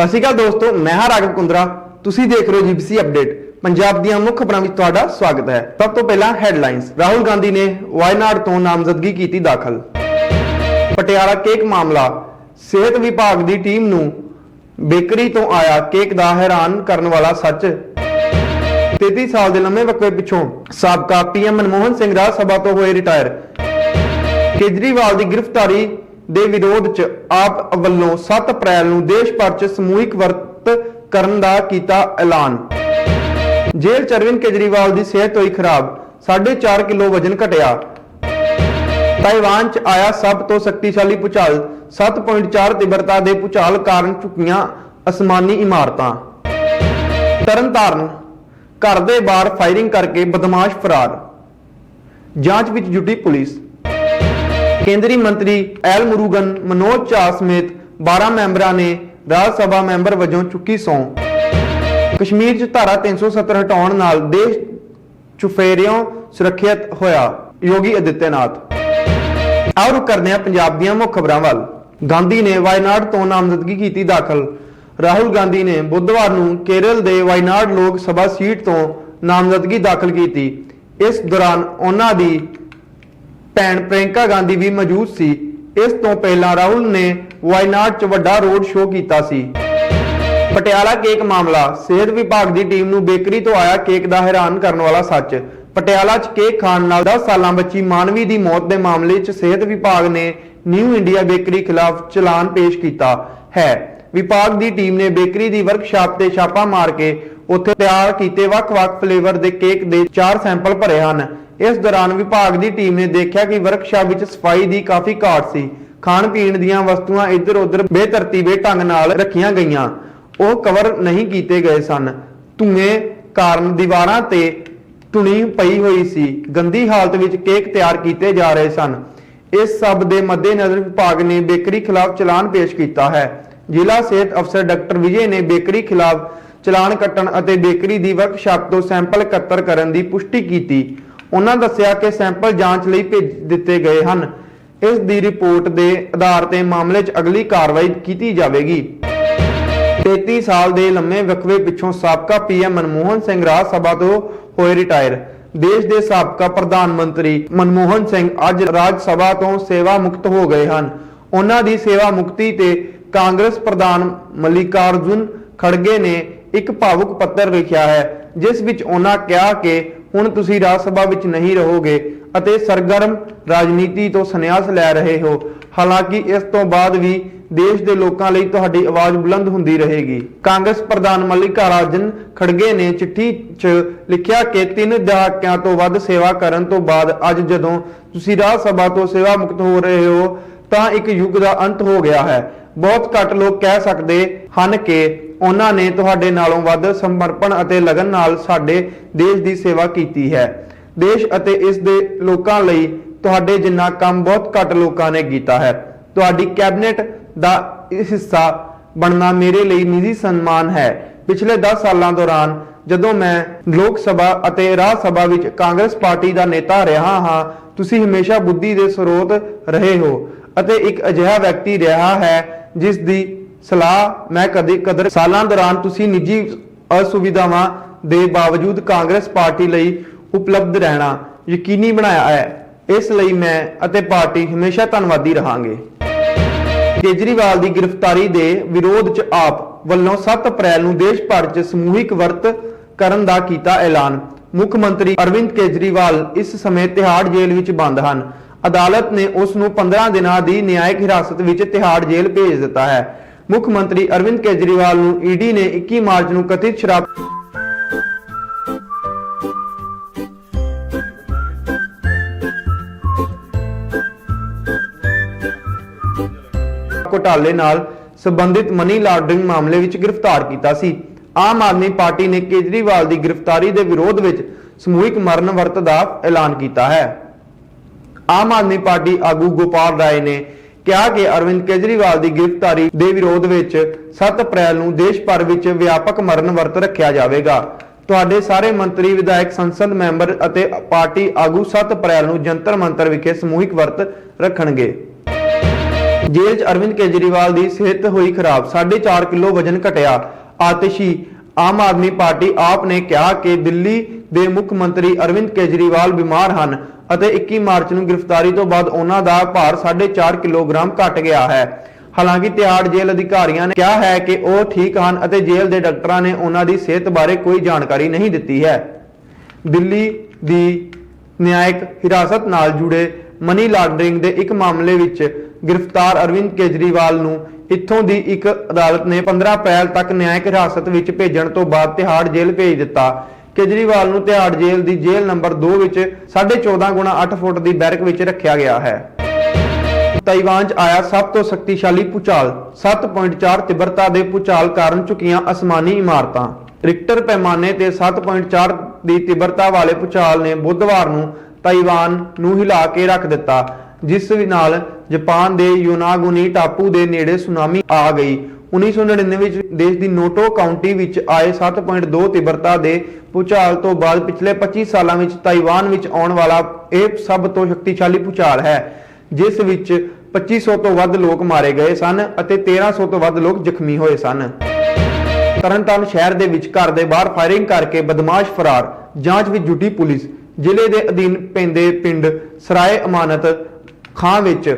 ਸਤਿ ਸ਼੍ਰੀ ਅਕਾਲ ਦੋਸਤੋ, ਮੈਂ ਹਾਂ ਰਾਘਵ ਕੁੰਦਰਾ। ਤੁਸੀਂ ਦੇਖ ਰਹੇ ਹੋ ਜੀਬੀਸੀ ਅਪਡੇਟ ਪੰਜਾਬ ਦੀਆਂ ਮੁੱਖ ਖਬਰਾਂ ਵਿੱਚ ਤੁਹਾਡਾ ਸਵਾਗਤ ਹੈ। ਸਭ ਤੋਂ ਪਹਿਲਾਂ ਹੈਡਲਾਈਨਸ ਰਾਹੁਲ ਗਾਂਧੀ ਨੇ ਵਾਇਨਾਡ ਤੋਂ ਨਾਮਜ਼ਦਗੀ ਕੀਤੀ ਦਾਖਲ। ਪਟਿਆਲਾ ਕੇਕ ਮਾਮਲਾ। ਸਿਹਤ ਵਿਭਾਗ ਦੀ ਟੀਮ ਨੂੰ ਬੇਕਰੀ ਤੋਂ ਆਇਆ ਕੇਕ ਦਾ ਹੈਰਾਨ ਕਰਨ ਵਾਲਾ ਸੱਚ। 33 ਸਾਲ ਦੇ ਲੰਮੇ ਵਕਫੇ ਪਿੱਛੋਂ ਸਾਬਕਾ ਪੀਐਮ ਮਨਮੋਹਨ ਸਿੰਘ ਰਾਜ ਸਭਾ ਤੋਂ ਹੋਏ ਰਿਟਾਇਰ। ਕੇਜਰੀਵਾਲ ਦੀ ਗ੍ਰਿਫਤਾਰੀ ਦੇ ਵਿਰੋਧ 'ਚ ਆਪ ਵੱਲੋਂ 7 ਅਪ੍ਰੈਲ ਨੂੰ ਦੇਸ਼ ਭਰ 'ਚ ਸਮੂਹਿਕ ਵਰਤ ਕਰਨ ਦਾ ਕੀਤਾ ਐਲਾਨ। ਜੇਲ੍ਹ 'ਚ ਅਰਵਿੰਦ ਕੇਜਰੀਵਾਲ ਦੀ ਸਿਹਤ ਹੋਈ ਖਰਾਬ 4.5 ਕਿਲੋ ਵਜਨ ਘਟਿਆ। ਤਾਈਵਾਨ 'ਚ ਆਇਆ ਸਭ ਤੋਂ ਸ਼ਕਤੀਸ਼ਾਲੀ ਭੂਚਾਲ 7.4 ਤੀਬਰਤਾ ਦੇ ਭੂਚਾਲ ਕਾਰਨ ਝੁਕੀਆਂ ਅਸਮਾਨੀ ਇਮਾਰਤਾਂ। ਤਰਨਤਾਰਨ, ਘਰ ਦੇ ਬਾਹਰ ਫਾਇਰਿੰਗ ਕਰਕੇ ਬਦਮਾਸ਼ ਫਰਾਰ। ਜਾਂਚ ਵਿੱਚ ਜੁਟੀ ਪੁਲਿਸ। ਕੇਂਦਰੀ ਮੰਤਰੀ ਐਲ ਮੁਰੂਗਨ ਮਨੋਜ ਝਾ ਸਮੇਤ 12 ਮੈਂਬਰਾਂ ਨੇ ਰਾਜ ਸਭਾ ਮੈਂਬਰ ਵਜੋਂ ਚੁੱਕੀ ਸਹੁੰ। ਕਸ਼ਮੀਰ 'ਚ ਧਾਰਾ 370 ਹਟਾਉਣ ਨਾਲ ਦੇਸ਼ ਚੁਫੇਰਿਓਂ ਸੁਰੱਖਿਅਤ ਹੋਇਆ ਯੋਗੀ ਅਦਿੱਤਿਆਨਾਥ ਆਓ ਰੁਕ ਕਰਦੇ ਹਾਂ ਪੰਜਾਬ ਦੀਆਂ ਮੁੱਖ ਖਬਰਾਂ ਵੱਲ। ਗਾਂਧੀ ਨੇ ਵਾਇਨਾਡ ਤੋਂ ਨਾਮਜ਼ਦਗੀ ਕੀਤੀ ਦਾਖਲ। ਰਾਹੁਲ ਗਾਂਧੀ ਨੇ ਬੁੱਧਵਾਰ ਨੂੰ ਕੇਰਲ ਦੇ ਵਾਇਨਾਡ ਲੋਕ ਸਭਾ ਸੀਟ ਤੋਂ ਨਾਮਜ਼ਦਗੀ ਦਾਖਲ ਕੀਤੀ। ਇਸ ਦੌਰਾਨ ਉਹਨਾਂ ਦੀ ਭੈਣ ਪ੍ਰਿਯੰਕਾ ਗਾਂਧੀ ਵੀ ਮੌਜੂਦ ਸੀ। ਇਸ ਤੋਂ ਪਹਿਲਾਂ ਰਾਹੁਲ ਨੇ ਵਾਇਨਾਡ 'ਚ ਵੱਡਾ ਰੋਡ ਸ਼ੋਅ ਕੀਤਾ ਸੀ। ਪਟਿਆਲਾ ਕੇਕ ਮਾਮਲਾ। ਸਿਹਤ ਵਿਭਾਗ ਦੀ ਟੀਮ ਨੂੰ ਬੇਕਰੀ ਤੋਂ ਆਇਆ ਕੇਕ ਦਾ ਹੈਰਾਨ ਕਰਨ ਵਾਲਾ ਸੱਚ। ਪਟਿਆਲਾ 'ਚ ਕੇਕ ਖਾਣ ਨਾਲ 10 ਸਾਲਾਂ ਬੱਚੀ ਮਾਨਵੀ ਦੀ ਮੌਤ ਦੇ ਮਾਮਲੇ 'ਚ ਸਿਹਤ ਵਿਭਾਗ ਨੇ ਨਿਊ ਇੰਡੀਆ ਬੇਕਰੀ ਖਿਲਾਫ ਚਲਾਨ ਪੇਸ਼ ਕੀਤਾ ਹੈ। ਵਿਭਾਗ ਦੀ ਟੀਮ ਨੇ ਬੇਕਰੀ ਦੀ ਵਰਕਸ਼ਾਪ ਤੇ ਛਾਪਾ ਮਾਰ ਕੇ ਉੱਥੇ ਤਿਆਰ ਕੀਤੇ ਵੱਖ-ਵੱਖ ਫਲੇਵਰ ਦੇ ਕੇਕ ਦੇ 4 ਸੈਂਪਲ ਭਰੇ ਹਨ। ਇਸ ਦੌਰਾਨ ਵਿਭਾਗ ਦੀ ਟੀਮ ਨੇ ਦੇਖਿਆ ਕਿ ਵਰਕਸ਼ਾਪ ਵਿੱਚ ਸਫ਼ਾਈ ਦੀ ਕਾਫੀ ਘਾਟ ਸੀ। ਖਾਣ ਪੀਣ ਦੀਆਂ ਵਸਤੂਆਂ ਇੱਧਰ-ਉੱਧਰ ਬੇਤਰਤੀਬੇ ਢੰਗ ਨਾਲ ਰੱਖੀਆਂ ਗਈਆਂ। ਉਹ ਕਵਰ ਨਹੀਂ ਕੀਤੇ ਗਏ ਸਨ। ਧੂਏ ਕਾਰਨ ਦੀਵਾਰਾਂ ਤੇ ਧੁਣੀ ਪਈ ਹੋਈ ਸੀ। ਗੰਦੀ ਹਾਲਤ ਵਿੱਚ ਕੇਕ ਤਿਆਰ ਕੀਤੇ ਜਾ ਰਹੇ ਸਨ। ਇਸ ਸਭ ਦੇ ਮੱਦੇਨਜ਼ਰ ਵਿਭਾਗ ਨੇ ਬੇਕਰੀ ਖਿਲਾਫ ਚਲਾਨ ਪੇਸ਼ ਕੀਤਾ ਹੈ। ਜ਼ਿਲ੍ਹਾ ਸਿਹਤ ਅਫਸਰ ਡਾਕਟਰ ਵਿਜੇ ਨੇ ਬੇਕਰੀ ਖਿਲਾਫ ਚਲਾਨ ਕੱਟਣ ਅਤੇ ਬੇਕਰੀ ਦੀ ਵਰਕਸ਼ਾਪ ਤੋਂ ਸੈਂਪਲ ਇਕੱਤਰ ਕਰਨ ਦੀ ਪੁਸ਼ਟੀ ਕੀਤੀ। ਉਹਨਾਂ ਦੱਸਿਆ ਕਿ ਸੈਂਪਲ ਜਾਂਚ ਲਈ ਭੇਜ ਦਿੱਤੇ ਗਏ ਹਨ। ਇਸ ਦੀ ਰਿਪੋਰਟ ਦੇ ਆਧਾਰ ਤੇ ਮਾਮਲੇ 'ਚ ਅਗਲੀ ਕਾਰਵਾਈ ਕੀਤੀ ਜਾਵੇਗੀ। 33 ਸਾਲ ਦੇ ਲੰਮੇ ਵਕਫੇ ਪਿੱਛੋਂ ਸਾਬਕਾ ਪੀਐਮ ਮਨਮੋਹਨ ਸਿੰਘ ਰਾਜ ਸਭਾ ਤੋਂ ਹੋਏ ਰਿਟਾਇਰ। ਦੇਸ਼ ਦੇ ਸਾਬਕਾ ਪ੍ਰਧਾਨ ਮੰਤਰੀ ਮਨਮੋਹਨ ਸਿੰਘ ਅੱਜ ਰਾਜ ਸਭਾ ਤੋਂ ਸੇਵਾ ਮੁਕਤ ਹੋ ਗਏ ਹਨ। ਉਹਨਾਂ ਦੀ ਸੇਵਾ ਮੁਕਤੀ ਤੇ ਕਾਂਗਰਸ ਪ੍ਰਧਾਨ ਮੱਲਿਕਾਰਜੁਨ ਖੜਗੇ ਨੇ ਇੱਕ ਭਾਵੁਕ ਪੱਤਰ ਲਿਖਿਆ ਹੈ, ਜਿਸ ਵਿੱਚ ਉਹਨਾਂ ਕਿਹਾ ਕਿ ਹੁਣ ਤੁਸੀਂ ਰਾਜ ਸਭਾ ਵਿੱਚ ਨਹੀਂ ਰਹੋਗੇ ਅਤੇ ਸਰਗਰਮ ਰਾਜਨੀਤੀ ਤੋਂ ਸੰਨਿਆਸ ਲੈ ਰਹੇ ਹੋ। ਹਾਲਾਂਕਿ ਇਸ ਤੋਂ ਬਾਅਦ ਵੀ ਦੇਸ਼ ਦੇ ਲੋਕਾਂ ਲਈ ਤੁਹਾਡੀ ਆਵਾਜ਼ ਬੁਲੰਦ ਹੁੰਦੀ ਰਹੇਗੀ। ਕਾਂਗਰਸ ਪ੍ਰਧਾਨ ਮੱਲਿਕਾਰਜੁਨ ਖੜਗੇ ਨੇ ਚਿੱਠੀ 'ਚ ਲਿਖਿਆ ਕਿ ਤਿੰਨ ਦਹਾਕਿਆਂ ਤੋਂ ਵੱਧ ਸੇਵਾ ਕਰਨ ਤੋਂ ਬਾਅਦ ਅੱਜ ਜਦੋਂ ਤੁਸੀਂ ਰਾਜ ਸਭਾ ਤੋਂ ਸੇਵਾ ਮੁਕਤ ਹੋ ਰਹੇ ਹੋ, ਤਾਂ ਇੱਕ ਯੁੱਗ ਦਾ ਅੰਤ ਹੋ ਗਿਆ ਹੈ। ਬਹੁਤ ਘੱਟ ਲੋਕ ਕਹਿ ਸਕਦੇ ਹਨ ਕਿ ਉਹਨਾਂ ਨੇ ਤੁਹਾਡੇ ਨਾਲੋਂ ਵੱਧ ਸਮਰਪਣ ਅਤੇ ਲਗਨ ਨਾਲ ਸਾਡੇ ਦੇਸ਼ ਦੀ ਸੇਵਾ ਕੀਤੀ ਹੈ। ਦੇਸ਼ ਅਤੇ ਇਸ ਦੇ ਲੋਕਾਂ ਲਈ ਤੁਹਾਡੇ ਜਿੰਨਾ ਕੰਮ ਬਹੁਤ ਘੱਟ ਲੋਕਾਂ ਨੇ ਕੀਤਾ ਹੈ। ਤੁਹਾਡੀ ਕੈਬਨਿਟ ਦਾ ਇਸ ਹਿੱਸਾ ਬਣਨਾ ਮੇਰੇ ਲਈ ਨਿੱਜੀ ਸਨਮਾਨ ਹੈ। ਪਿਛਲੇ 10 ਸਾਲਾਂ ਦੌਰਾਨ ਜਦੋਂ ਮੈਂ ਲੋਕ ਸਭਾ ਅਤੇ ਰਾਜ ਸਭਾ ਵਿੱਚ ਕਾਂਗਰਸ ਪਾਰਟੀ ਦਾ ਨੇਤਾ ਰਿਹਾ ਹਾਂ, ਤੁਸੀਂ ਹਮੇਸ਼ਾ ਬੁੱਧੀ ਦੇ ਸਰੋਤ ਰਹੇ ਹੋ ਅਤੇ ਇੱਕ ਅਜਿਹਾ ਵਿਅਕਤੀ ਰਿਹਾ ਹੈ ਜਿਸ ਦੀ ਸਲਾਹ ਮੈਂ ਕਦੇ ਕਦਰ ਸਾਲਾਂ ਦੌਰਾਨ ਤੁਸੀਂ ਨਿੱਜੀ ਅਸੁਵਿਧਾਵਾਂ ਦੇ ਬਾਵਜੂਦ ਕਾਂਗਰਸ ਪਾਰਟੀ ਲਈ ਉਪਲਬਧ ਰਹਿਣਾ ਯਕੀਨੀ ਬਣਾਇਆ ਹੈ। ਇਸ ਲਈ ਮੈਂ ਅਤੇ ਪਾਰਟੀ ਹਮੇਸ਼ਾ ਧੰਨਵਾਦੀ ਰਹਾਂਗੇ। ਕੇਜਰੀਵਾਲ ਦੀ ਗ੍ਰਿਫਤਾਰੀ ਦੇ ਵਿਰੋਧ 'ਚ ਆਪ ਵੱਲੋਂ 7 ਅਪ੍ਰੈਲ ਨੂੰ ਦੇਸ਼ ਭਰ 'ਚ ਸਮੂਹਿਕ ਵਰਤ ਕਰਨ ਦਾ ਕੀਤਾ ਐਲਾਨ। ਮੁੱਖ ਮੰਤਰੀ ਅਰਵਿੰਦ ਕੇਜਰੀਵਾਲ ਇਸ ਸਮੇਂ ਤਿਹਾੜ ਜੇਲ੍ਹ ਵਿੱਚ ਬੰਦ ਹਨ। ਅਦਾਲਤ ਨੇ ਉਸ ਨੂੰ 15 ਦਿਨਾਂ ਦੀ ਨਿਆਇਕ ਹਿਰਾਸਤ ਵਿੱਚ ਤਿਹਾੜ ਜੇਲ੍ਹ ਭੇਜ ਦਿੱਤਾ ਹੈ। ਮੁੱਖ ਮੰਤਰੀ ਅਰਵਿੰਦ ਕੇਜਰੀਵਾਲ ਨੂੰ ਈਡੀ ਨੇ 21 ਮਾਰਚ ਨੂੰ ਕਥਿਤ ਸ਼ਰਾਬ ਘੋਟਾਲੇ ਨਾਲ ਸੰਬੰਧਿਤ ਮਨੀ ਲਾਂਡਰਿੰਗ ਮਾਮਲੇ ਵਿੱਚ ਗ੍ਰਿਫਤਾਰ ਕੀਤਾ ਸੀ। ਆਮ ਆਦਮੀ ਪਾਰਟੀ ਨੇ ਕੇਜਰੀਵਾਲ ਦੀ ਗ੍ਰਿਫਤਾਰੀ ਦੇ ਵਿਰੋਧ ਵਿੱਚ ਸਮੂਹਿਕ ਮਰਨ ਵਰਤ ਦਾ ਐਲਾਨ ਕੀਤਾ ਹੈ। ਆਮ ਆਦਮੀ ਪਾਰਟੀ ਆਗੂ ਗੋਪਾਲ ਰਾਏ ਨੇ ਕਿਹਾ ਕਿ ਅਰਵਿੰਦ ਕੇਜਰੀਵਾਲ ਦੀ ਗ੍ਰਿਫਤਾਰੀ ਦੇ ਵਿਰੋਧ ਵਿੱਚ 7 ਅਪ੍ਰੈਲ ਨੂੰ ਦੇਸ਼ ਭਰ ਵਿੱਚ ਵਿਆਪਕ ਮਰਨ ਵਰਤ ਰੱਖਿਆ ਜਾਵੇਗਾ। ਤੁਹਾਡੇ ਸਾਰੇ ਮੰਤਰੀ, ਵਿਧਾਇਕ, ਸੰਸਦ ਮੈਂਬਰ ਅਤੇ ਪਾਰਟੀ ਆਗੂ 7 ਅਪ੍ਰੈਲ ਨੂੰ ਜੰਤਰ ਮੰਤਰ ਵਿਖੇ ਸਮੂਹਿਕ ਵਰਤ ਰੱਖਣਗੇ। ਜੇਲ੍ਹ 'ਚ ਅਰਵਿੰਦ ਕੇਜਰੀਵਾਲ ਦੀ ਸਿਹਤ ਹੋਈ ਖਰਾਬ। 4.5 ਕਿਲੋ ਵਜਨ ਘਟਿਆ। ਆਤਿਸ਼ੀ ਆਮ ਆਦਮੀ ਪਾਰਟੀ ਆਪ ਨੇ ਕਿਹਾ ਕਿ ਦਿੱਲੀ ਦੇ ਮੁੱਖ ਮੰਤਰੀ ਅਰਵਿੰਦ ਕੇਜਰੀਵਾਲ ਬਿਮਾਰ ਹਨ ਅਤੇ 21 ਮਾਰਚ ਨੂੰ ਗ੍ਰਿਫਤਾਰੀ ਤੋਂ ਬਾਅਦ ਉਹਨਾਂ ਦਾ ਭਾਰ 4.5 ਕਿਲੋਗ੍ਰਾਮ ਘਟ ਗਿਆ ਹੈ। ਹਾਲਾਂਕਿ ਤਿਹਾੜ ਜੇਲ੍ਹ ਅਧਿਕਾਰੀਆਂ ਨੇ ਕਿਹਾ ਹੈ ਕਿ ਉਹ ਠੀਕ ਹਨ ਅਤੇ ਜੇਲ੍ਹ ਦੇ ਡਾਕਟਰਾਂ ਨੇ ਉਹਨਾਂ ਦੀ ਸਿਹਤ ਬਾਰੇ ਕੋਈ ਜਾਣਕਾਰੀ ਨਹੀਂ ਦਿੱਤੀ ਹੈ। ਦਿੱਲੀ ਦੀ ਨਿਆਇਕ ਹਿਰਾਸਤ ਨਾਲ ਜੁੜੇ ਮਨੀ ਲਾਂਡਰਿੰਗ ਦੇ ਇੱਕ ਮਾਮਲੇ ਵਿੱਚ ਗ੍ਰਿਫਤਾਰ ਅਰਵਿੰਦ ਕੇਜਰੀਵਾਲ ਨੂੰ ਇੱਥੋਂ ਦੀ ਇੱਕ ਅਦਾਲਤ ਨੇ 15 ਅਪ੍ਰੈਲ ਤੱਕ ਨਿਆਇਕ ਹਿਰਾਸਤ ਵਿੱਚ ਭੇਜਣ ਤੋਂ ਬਾਅਦ ਤਿਹਾੜ ਜੇਲ੍ਹ ਭੇਜ ਦਿੱਤਾ। ਕੇਜਰੀਵਾਲ ਨੂੰ ਤਿਹਾੜ ਜੇਲ੍ਹ ਦੀ ਜੇਲ੍ਹ ਨੰਬਰ 2 ਵਿੱਚ 14.5 ਗੁਣਾ 8 ਫੁੱਟ ਦੀ ਬੈਰਕ ਵਿੱਚ ਰੱਖਿਆ ਗਿਆ ਹੈ। ਤਾਈਵਾਨ 'ਚ ਆਇਆ ਸਭ ਤੋਂ ਸ਼ਕਤੀਸ਼ਾਲੀ ਭੂਚਾਲ 7.4 ਤਿਬਰਤਾ ਦੇ ਭੂਚਾਲ ਕਾਰਨ ਝੁਕੀਆਂ ਅਸਮਾਨੀ ਇਮਾਰਤਾਂ। ਰਿਕਟਰ ਪੈਮਾਨੇ ਤੇ 7.4 ਦੀ ਤਿੱਬਰਤਾ ਵਾਲੇ ਭੂਚਾਲ ਨੇ ਬੁੱਧਵਾਰ ਨੂੰ ਤਾਈਵਾਨ ਨੂੰ ਹਿਲਾ ਕੇ ਰੱਖ ਦਿੱਤਾ, ਜਿਸ ਨਾਲ ਜਾਪਾਨ ਦੇ ਯੋਨਾਗੁਨੀ ਟਾਪੂ ਦੇ ਨੇੜੇ ਸੁਨਾਮੀ ਆ ਗਈ। 1999 ਵਿੱਚ ਦੇਸ਼ ਦੀ ਨੋਟੋ ਕਾਉਂਟੀ ਵਿੱਚ ਆਏ 7.2 ਤਿੱਬਰਤਾ ਦੇ ਭੂਚਾਲ ਤੋਂ ਬਾਅਦ ਪਿਛਲੇ 25 ਸਾਲਾਂ ਵਿੱਚ ਤਾਈਵਾਨ ਵਿੱਚ ਆਉਣ ਵਾਲਾ ਇਹ ਸਭ ਤੋਂ ਸ਼ਕਤੀਸ਼ਾਲੀ ਭੂਚਾਲ ਹੈ, ਜਿਸ ਵਿੱਚ 2500 ਤੋਂ ਵੱਧ ਲੋਕ ਮਾਰੇ ਗਏ ਸਨ ਅਤੇ 1300 ਤੋਂ ਵੱਧ ਲੋਕ ਜ਼ਖਮੀ ਹੋਏ ਸਨ। ਤਰਨਤਾਰਨ ਸ਼ਹਿਰ ਦੇ ਵਿੱਚ ਘਰ ਦੇ ਬਾਹਰ ਫਾਇਰਿੰਗ ਕਰਕੇ ਬਦਮਾਸ਼ ਫਰਾਰ, ਜਾਂਚ ਵਿੱਚ ਜੁਟੀ ਪੁਲਿਸ। ਜ਼ਿਲ੍ਹੇ ਦੇ ਅਧੀਨ ਪੈਂਦੇ ਪਿੰਡ ਸਰਾਏ ਅਮਾਨਤ ਖਾਂ ਵਿੱਚ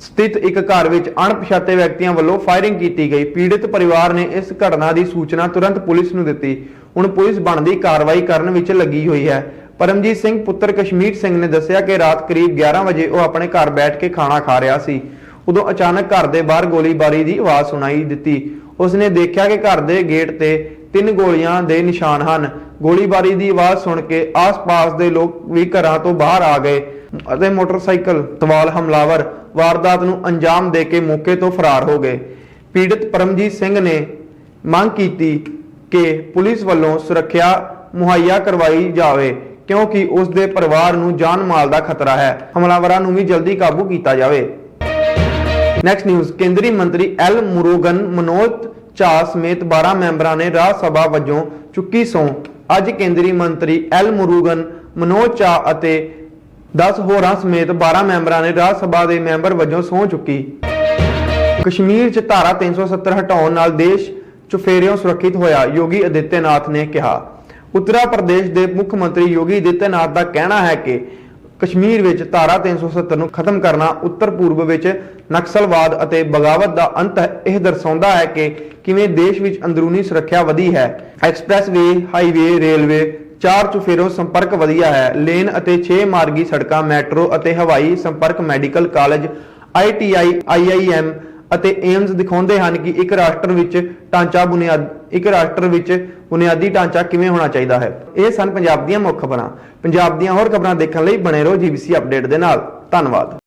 ਸਥਿਤ ਇੱਕ ਘਰ ਵਿੱਚ ਅਣਪਛਾਤੇ ਵਿਅਕਤੀਆਂ ਵੱਲੋਂ ਫਾਇਰਿੰਗ ਕੀਤੀ ਗਈ। ਪੀੜਿਤ ਪਰਿਵਾਰ ਨੇ ਇਸ ਘਟਨਾ ਦੀ ਸੂਚਨਾ ਤੁਰੰਤ ਪੁਲਿਸ ਨੂੰ ਦਿੱਤੀ। ਹੁਣ ਪੁਲਿਸ ਬਣਦੀ ਕਾਰਵਾਈ ਕਰਨ ਵਿੱਚ ਲੱਗੀ ਹੋਈ ਹੈ। ਪਰਮਜੀਤ ਸਿੰਘ, ਪੁੱਤਰ ਕਸ਼ਮੀਰ ਸਿੰਘ ਨੇ ਦੱਸਿਆ ਕਿ ਰਾਤ ਕਰੀਬ 11 ਵਜੇ ਉਹ ਆਪਣੇ ਘਰ ਬੈਠ ਕੇ ਖਾਣਾ ਖਾ ਰਿਹਾ ਸੀ। ਉਦੋਂ ਅਚਾਨਕ ਘਰ ਦੇ ਬਾਹਰ ਗੋਲੀਬਾਰੀ ਦੀ ਆਵਾਜ਼ ਸੁਣਾਈ ਦਿੱਤੀ। ਉਸਨੇ ਦੇਖਿਆ ਕਿ ਘਰ ਦੇ ਗੇਟ ਤੇ ਤਿੰਨ ਗੋਲੀਆਂ ਦੇ ਨਿਸ਼ਾਨ ਹਨ। ਗੋਲੀਬਾਰੀ ਦੀ ਆਵਾਜ਼ ਸੁਣ ਕੇ ਆਸ-ਪਾਸ ਦੇ ਲੋਕ ਵੀ ਘਰਾਂ ਤੋਂ ਬਾਹਰ ਆ ਗਏ ਅਤੇ ਮੋਟਰਸਾਈਕਲ ਸਵਾਲ ਹਮਲਾਵਰ ਵਾਰਦਾਤ ਨੂੰ ਅੰਜਾਮ ਦੇ ਕੇ ਮੌਕੇ ਤੋਂ ਫਰਾਰ ਹੋ ਗਏ। ਪੀੜਤ ਪਰਮਜੀਤ ਸਿੰਘ ਨੇ ਮੰਗ ਕੀਤੀ ਕਿ ਪੁਲਿਸ ਵੱਲੋਂ ਸੁਰੱਖਿਆ ਮੁਹੱਈਆ ਕਰਵਾਈ ਜਾਵੇ, ਕਿਉਂਕਿ ਉਸ ਦੇ ਪਰਿਵਾਰ ਨੂੰ ਜਾਨ ਮਾਲ ਦਾ ਖਤਰਾ ਹੈ। ਹਮਲਾਵਰਾਂ ਨੂੰ ਵੀ ਜਲਦੀ ਕਾਬੂ ਕੀਤਾ ਜਾਵੇ। ਨੈਕਸਟ ਨਿਊਜ਼ ਕੇਂਦਰੀ ਮੰਤਰੀ ਐਲ ਮੁਰੂਗਨ ਮਨੋਜ ਝਾ ਸਮੇਤ 12 ਮੈਂਬਰਾਂ ਨੇ ਰਾਜ ਸਭਾ ਵਜੋਂ ਚੁੱਕੀ ਸਹੁੰ। ਅੱਜ ਕੇਂਦਰੀ ਮੰਤਰੀ ਐਲ ਮੁਰੂਗਨ, ਮਨੋਜ ਝਾ ਅਤੇ 10 ਹੋਰਾਂ ਸਮੇਤ 12 ਮੈਂਬਰਾਂ ਨੇ ਰਾਜ ਸਭਾ ਦੇ ਮੈਂਬਰ ਵਜੋਂ ਸਹੁੰ ਚੁੱਕੀ। ਕਸ਼ਮੀਰ 'ਚ ਧਾਰਾ 370 ਹਟਾਉਣ ਨਾਲ ਦੇਸ਼ ਚੁਫੇਰਿਓਂ ਸੁਰੱਖਿਅਤ ਹੋਇਆ, ਯੋਗੀ ਅਦਿੱਤਿਆਨਾਥ ਨੇ ਕਿਹਾ। ਉੱਤਰ ਪ੍ਰਦੇਸ਼ ਦੇ ਮੁੱਖ ਮੰਤਰੀ ਯੋਗੀ ਅਦਿੱਤਿਆਨਾਥ ਦਾ ਕਹਿਣਾ ਹੈ ਕਿ ਕਸ਼ਮੀਰ ਵਿੱਚ ਧਾਰਾ 370 ਨੂੰ ਖਤਮ ਕਰਨਾ ਉੱਤਰ ਪੂਰਬ ਵਿੱਚ ਨਕਸਲਵਾਦ ਅਤੇ ਬਗਾਵਤ ਦਾ ਅੰਤ ਇਹ ਦਰਸਾਉਂਦਾ ਹੈ ਕਿ ਕਿਵੇਂ ਦੇਸ਼ ਵਿੱਚ ਅੰਦਰੂਨੀ ਸੁਰੱਖਿਆ ਵਧੀ ਹੈ। ਐਕਸਪ੍ਰੈਸਵੇ, ਹਾਈਵੇ, ਰੇਲਵੇ, ਚਾਰ ਚੁਫੇਰੋਂ ਸੰਪਰਕ ਵਧੀਆ ਹੈ। ਲੇਨ ਅਤੇ 6 ਮਾਰਗੀ ਸੜਕਾਂ, ਮੈਟਰੋ ਅਤੇ ਹਵਾਈ ਸੰਪਰਕ ਮੈਡੀਕਲ ਕਾਲਜ ਆਈਟੀਆਈ ਆਈਆਈਐਮ ਅਤੇ ਏਮਸ ਦਿਖਾਉਂਦੇ ਹਨ ਕਿ ਇੱਕ ਰਾਸ਼ਟਰ ਵਿੱਚ ਢਾਂਚਾ ਬੁਨਿਆਦ, ਇੱਕ ਰਾਸ਼ਟਰ ਵਿੱਚ ਬੁਨਿਆਦੀ ਢਾਂਚਾ ਕਿਵੇਂ ਹੋਣਾ ਚਾਹੀਦਾ ਹੈ? ਇਹ ਸਨ ਪੰਜਾਬ ਦੀਆਂ ਮੁੱਖ ਖਬਰਾਂ। ਪੰਜਾਬ ਦੀਆਂ ਹੋਰ ਖਬਰਾਂ ਦੇਖਣ ਲਈ ਬਣੇ ਰਹੋ ਜੀਬੀਸੀ ਅਪਡੇਟ ਦੇ ਨਾਲ। ਧੰਨਵਾਦ।